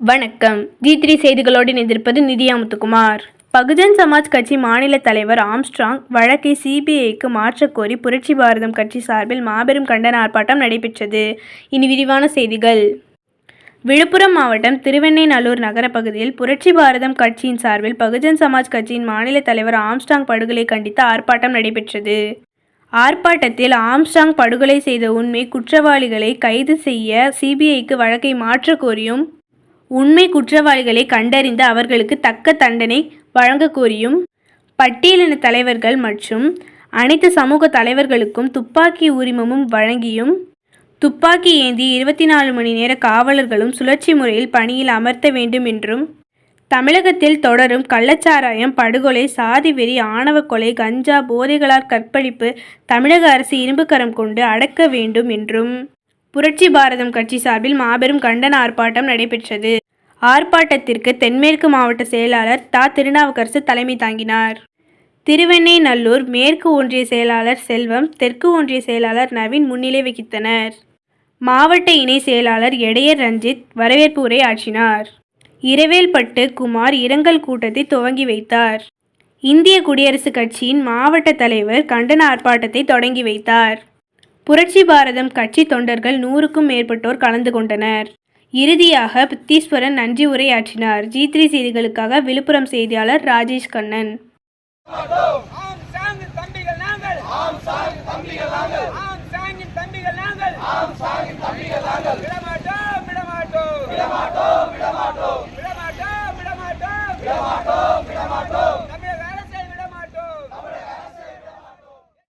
வணக்கம். G three செய்திகளோடு இணைந்திருப்பது நிதியா முத்துக்குமார். பகுஜன் சமாஜ் கட்சி மாநில தலைவர் ஆம்ஸ்ட்ராங் வழக்கை சிபிஐக்கு மாற்றக்கோரி புரட்சி பாரதம் கட்சி சார்பில் மாபெரும் கண்டன ஆர்ப்பாட்டம் நடைபெற்றது. இனி விரிவான செய்திகள். விழுப்புரம் மாவட்டம் திருவெண்ணைநல்லூர் நகர பகுதியில் புரட்சி பாரதம் கட்சியின் சார்பில் பகுஜன் சமாஜ் கட்சியின் மாநில தலைவர் ஆம்ஸ்டாங் படுகொலை கண்டித்து ஆர்ப்பாட்டம் நடைபெற்றது. ஆர்ப்பாட்டத்தில் ஆம்ஸ்டாங் படுகொலை செய்த உண்மை குற்றவாளிகளை கைது செய்ய சிபிஐக்கு வழக்கை மாற்றக்கோரியும் உண்மை குற்றவாளிகளை கண்டறிந்து அவர்களுக்கு தக்க தண்டனை வழங்க கோரியும் பட்டியலின தலைவர்கள் மற்றும் அனைத்து சமூக தலைவர்களுக்கும் துப்பாக்கி உரிமமும் வழங்கியும் துப்பாக்கி ஏந்தி இருபத்தி நாலு மணி நேர காவலர்களும் சுழற்சி முறையில் பணியில் அமர்த்த வேண்டும் என்றும் தமிழகத்தில் தொடரும் கள்ளச்சாராயம் படுகொலை சாதி வெறி ஆணவ கொலை கஞ்சா போதைகளால் கற்பழிப்பு தமிழக அரசு இரும்புக்கரம் கொண்டு அடக்க வேண்டும் என்றும் புரட்சி பாரதம் கட்சி சார்பில் மாபெரும் கண்டன ஆர்ப்பாட்டம் நடைபெற்றது. ஆர்ப்பாட்டத்திற்கு தென்மேற்கு மாவட்ட செயலாளர் தா. திருநாவுக்கரசு தலைமை தாங்கினார். திருவெண்ணைநல்லூர் மேற்கு ஒன்றிய செயலாளர் செல்வம் தெற்கு ஒன்றிய செயலாளர் நவீன் முன்னிலை வகித்தனர். மாவட்ட இணை செயலாளர் எடையர் ரஞ்சித் வரவேற்பு உரை ஆற்றினார். இரவேல்பட்டு குமார் இரங்கல் கூட்டத்தை துவங்கி வைத்தார். இந்திய குடியரசுக் கட்சியின் மாவட்ட தலைவர் கண்டன ஆர்ப்பாட்டத்தை தொடங்கி வைத்தார். புரட்சி பாரதம் கட்சி தொண்டர்கள் நூறுக்கும் மேற்பட்டோர் கலந்து கொண்டனர். இறுதியாக பித்தீஸ்வரன் நன்றி உரையாற்றினார். ஜி த்ரீ செய்திகளுக்காக விழுப்புரம் செய்தியாளர் ராஜேஷ் கண்ணன். ஆம் சாங்கின்